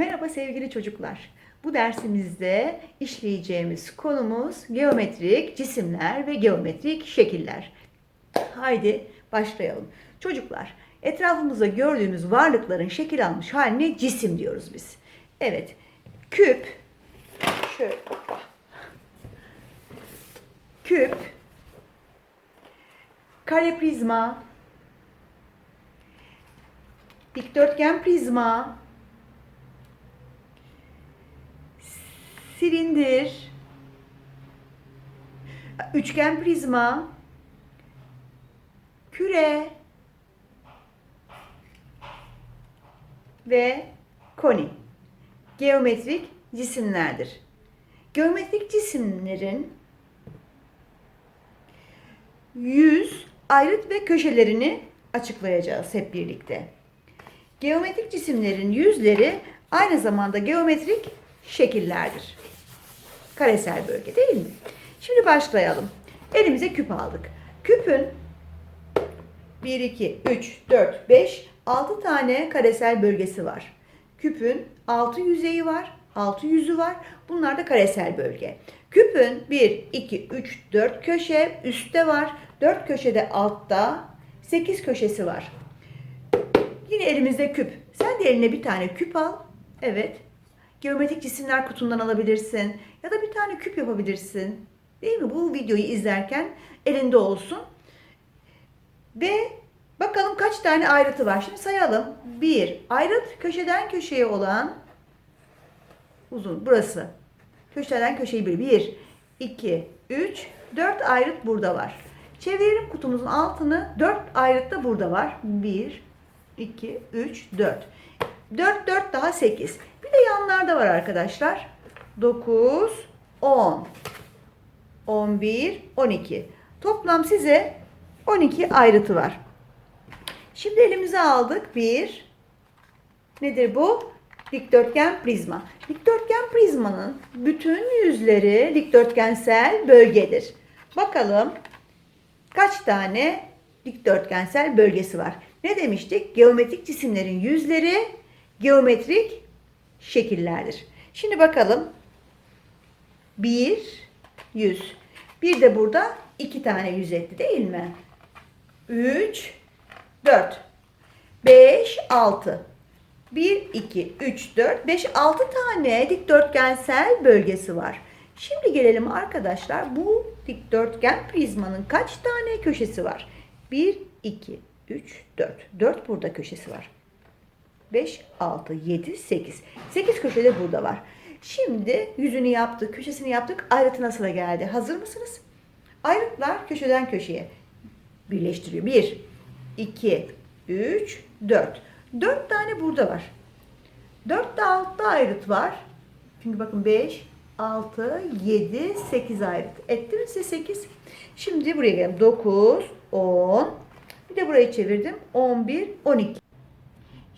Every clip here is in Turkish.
Merhaba sevgili çocuklar. Bu dersimizde işleyeceğimiz konumuz geometrik cisimler ve geometrik şekiller. Haydi başlayalım. Çocuklar, etrafımızda gördüğümüz varlıkların şekil almış haline cisim diyoruz biz. Evet, küp, şöyle, küp, kare prizma, dikdörtgen prizma, silindir, üçgen prizma, küre ve koni geometrik cisimlerdir. Geometrik cisimlerin yüz, ayrıt ve köşelerini açıklayacağız hep birlikte. Geometrik cisimlerin yüzleri aynı zamanda geometrik şekillerdir. Karesel bölge değil mi? Şimdi başlayalım. Elimize küp aldık. Küpün 1, 2, 3, 4, 5, 6 tane karesel bölgesi var. Küpün 6 yüzeyi var, 6 yüzü var. Bunlar da karesel bölge. Küpün 1, 2, 3, 4 köşe üstte var. 4 köşede altta, 8 köşesi var. Yine elimizde küp. Sen de eline bir tane küp al. Evet. Geometrik cisimler kutundan alabilirsin. Ya da bir tane küp yapabilirsin. Değil mi? Bu videoyu izlerken elinde olsun. Ve bakalım kaç tane ayrıtı var. Şimdi sayalım. Bir, ayrıt köşeden köşeye olan uzun. Burası. Köşeden köşeyi bir. Bir, iki, üç, dört ayrıt burada var. Çevirelim kutumuzun altını. Dört ayrıt da burada var. Bir, iki, üç, dört. Dört, dört daha sekiz. Bir de yanlarda var arkadaşlar. Dokuz, on. 11, 12. Toplam size 12 ayrıtı var. Şimdi elimize aldık bir nedir bu? Dikdörtgen prizma. Dikdörtgen prizmanın bütün yüzleri dikdörtgensel bölgedir. Bakalım kaç tane dikdörtgensel bölgesi var? Ne demiştik? Geometrik cisimlerin yüzleri geometrik şekillerdir. Şimdi bakalım. 1 100. Bir de burada iki tane yüz etti değil mi? 3 4 5 6 1 2 3 4 5 6 tane dikdörtgensel bölgesi var. Şimdi gelelim arkadaşlar bu dikdörtgen prizmanın kaç tane köşesi var? 1 2 3 4. 4 burada köşesi var. 5, 6, 7, 8. 8 köşe de burada var. Şimdi yüzünü yaptık, köşesini yaptık. Ayrıtına sıra geldi. Hazır mısınız? Ayrıtlar köşeden köşeye birleştiriyor. 1, 2, 3, 4. 4 tane burada var. 4 de altta ayrıt var. Çünkü bakın 5, 6, 7, 8 ayrıt. Etti mi size 8? Şimdi buraya gelelim. 9, 10. Bir de burayı çevirdim. 11, 12.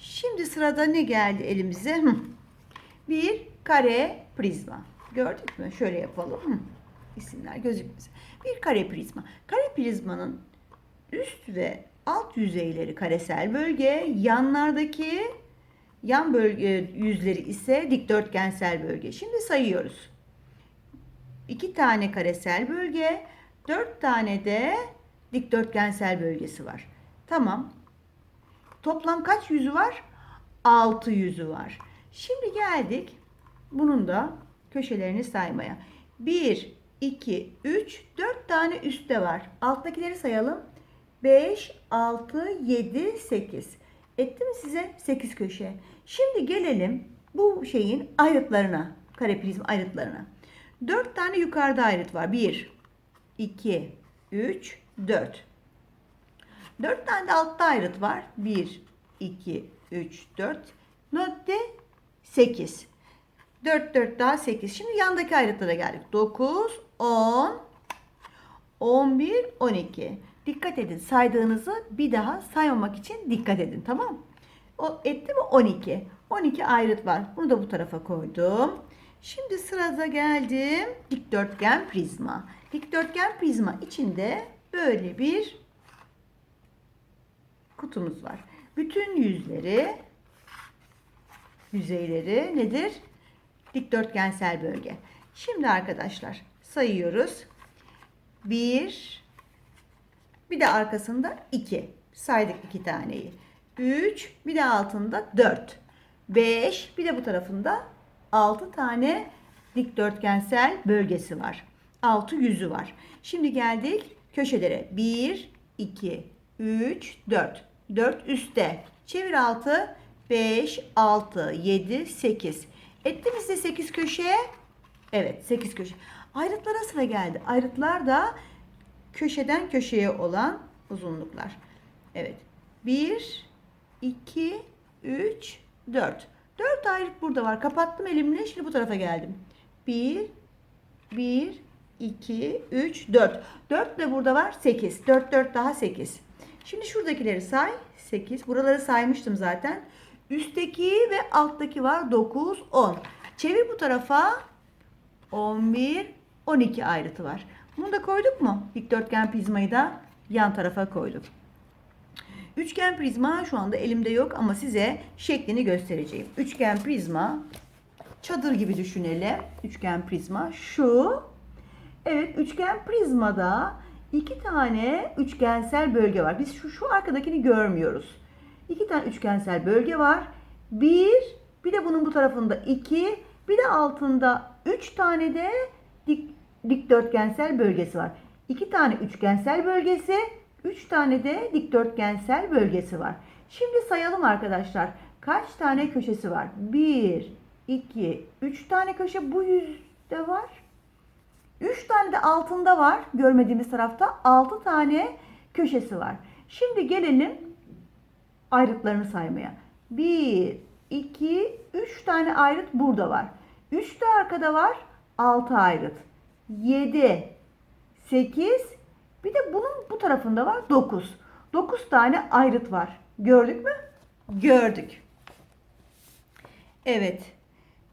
Şimdi sırada ne geldi elimize? Bir kare prizma. Gördük mü? Şöyle yapalım. İsimler gözükmesin. Bir kare prizma. Kare prizmanın üst ve alt yüzeyleri karesel bölge, yanlardaki yan bölge yüzleri ise dikdörtgensel bölge. Şimdi sayıyoruz. İki tane karesel bölge, dört tane de dikdörtgensel bölgesi var. Tamam. Toplam kaç yüzü var? 6 yüzü var. Şimdi geldik bunun da köşelerini saymaya. 1, 2, 3, 4 tane üstte var. Alttakileri sayalım. 5, 6, 7, 8. Etti mi size 8 köşe? Şimdi gelelim bu şeyin ayrıtlarına. Kare prizma ayrıtlarına. 4 tane yukarıda ayrıt var. 1, 2, 3, 4. 4 tane de altta ayrıt var. 1, 2, 3, 4. Notte 8. 4, 4 daha 8. Şimdi yandaki ayrıtlara geldik. 9, 10, 11, 12. Dikkat edin saydığınızı bir daha saymamak için dikkat edin tamam? O etti mi 12. 12 ayrıt var. Bunu da bu tarafa koydum. Şimdi sırada geldim dikdörtgen prizma. Dikdörtgen prizma içinde böyle bir kutumuz var. Bütün yüzleri yüzeyleri nedir? Dikdörtgensel bölge. Şimdi arkadaşlar sayıyoruz. 1 bir de arkasında 2. Saydık iki taneyi. 3 bir de altında 4. 5 bir de bu tarafında 6 tane dikdörtgensel bölgesi var. 6 yüzü var. Şimdi geldik köşelere. 1 2 3 4. 4 üstte. Çevir 6 5 6 7 8. Etti mi size 8 köşe? Evet 8 köşe. Ayrıtlara sıra geldi. Ayrıtlar da köşeden köşeye olan uzunluklar. Evet. 1, 2, 3, 4. 4 ayrıt burada var. Kapattım elimle. Şimdi bu tarafa geldim. 1, 1, 2, 3, 4. 4 de burada var. 8. 4, 4 daha 8. Şimdi şuradakileri say. 8. Buraları saymıştım zaten. Üstteki ve alttaki var. 9, 10. Çevir bu tarafa. 11, 12 ayrıtı var. Bunu da koyduk mu? Dikdörtgen prizmayı da yan tarafa koyduk. Üçgen prizma şu anda elimde yok ama size şeklini göstereceğim. Üçgen prizma çadır gibi düşünelim. Üçgen prizma şu. Evet üçgen prizmada iki tane üçgensel bölge var. Biz şu, şu arkadakini görmüyoruz. İki tane üçgensel bölge var. Bir, bir de bunun bu tarafında iki, bir de altında üç tane de dik, dikdörtgensel bölgesi var. İki tane üçgensel bölgesi, üç tane de dikdörtgensel bölgesi var. Şimdi sayalım arkadaşlar. Kaç tane köşesi var? Bir, iki, üç tane köşe bu yüzde var. Üç tane de altında var. Görmediğimiz tarafta altı tane köşesi var. Şimdi gelelim ayrıtlarını saymaya. Bir, iki, üç tane ayrıt burada var. Üç de arkada var. Altı ayrıt. 7, 8, bir de bunun bu tarafında var 9. 9 tane ayrıt var. Gördük mü? Gördük. Evet.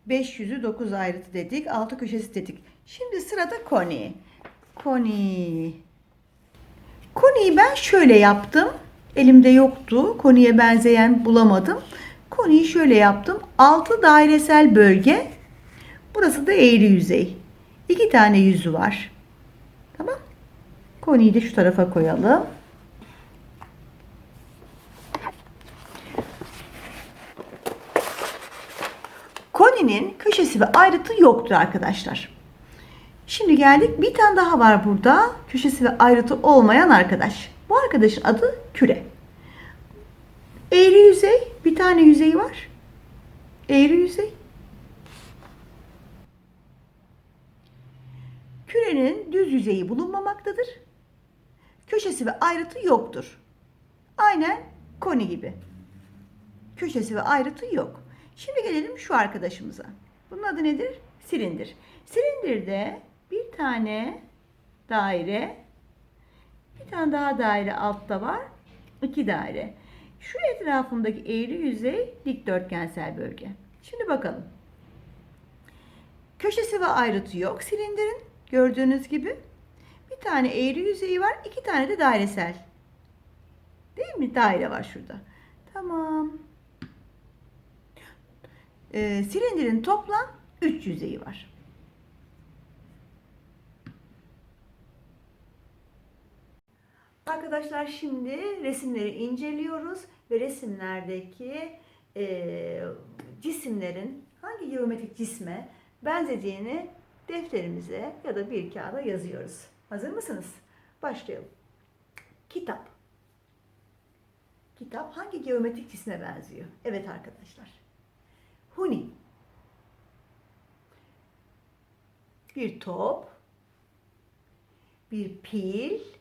500'ü 9 ayrıtı dedik. 6 köşesi dedik. Şimdi sırada koni. Koni. Koniyi ben şöyle yaptım. Elimde yoktu. Koniye benzeyen bulamadım. Koniyi şöyle yaptım. 6 dairesel bölge. Burası da eğri yüzey. İki tane yüzü var. Tamam. Koniyi de şu tarafa koyalım. Koninin köşesi ve ayrıtı yoktur arkadaşlar. Şimdi geldik. Bir tane daha var burada. Köşesi ve ayrıtı olmayan arkadaş. Bu arkadaşın adı küre. Eğri yüzey. Bir tane yüzeyi var. Eğri yüzey. Kürenin düz yüzeyi bulunmamaktadır. Köşesi ve ayrıtı yoktur. Aynen koni gibi. Köşesi ve ayrıtı yok. Şimdi gelelim şu arkadaşımıza. Bunun adı nedir? Silindir. Silindirde bir tane daire, bir tane daha daire altta var. iki daire. Şu etrafındaki eğri yüzey dikdörtgensel bölge. Şimdi bakalım. Köşesi ve ayrıtı yok silindirin. Gördüğünüz gibi. Bir tane eğri yüzeyi var. iki tane de dairesel. Değil mi? Daire var şurada. Tamam. Ee, silindirin toplam 3 yüzeyi var. Arkadaşlar şimdi resimleri inceliyoruz ve resimlerdeki e, cisimlerin hangi geometrik cisme benzediğini defterimize ya da bir kağıda yazıyoruz. Hazır mısınız? Başlayalım. Kitap. Kitap hangi geometrik cisme benziyor? Evet arkadaşlar. Huni. Bir top. Bir pil.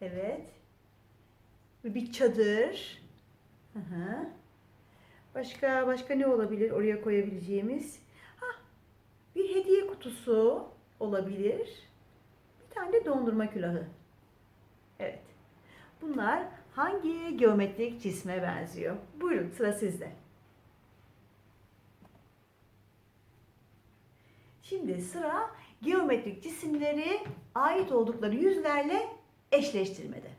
Evet. Ve bir çadır. Hı hı. Başka başka ne olabilir oraya koyabileceğimiz? Hah, bir hediye kutusu olabilir. Bir tane de dondurma külahı. Evet. Bunlar hangi geometrik cisme benziyor? Buyurun sıra sizde. Şimdi sıra geometrik cisimleri ait oldukları yüzlerle eşleştirmede.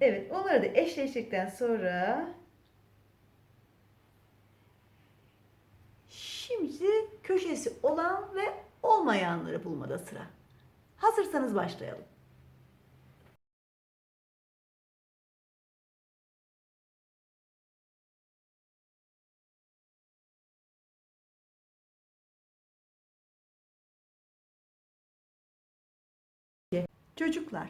Evet, onları da eşleştirdikten sonra şimdi köşesi olan ve olmayanları bulmada sıra. Hazırsanız başlayalım. Çocuklar,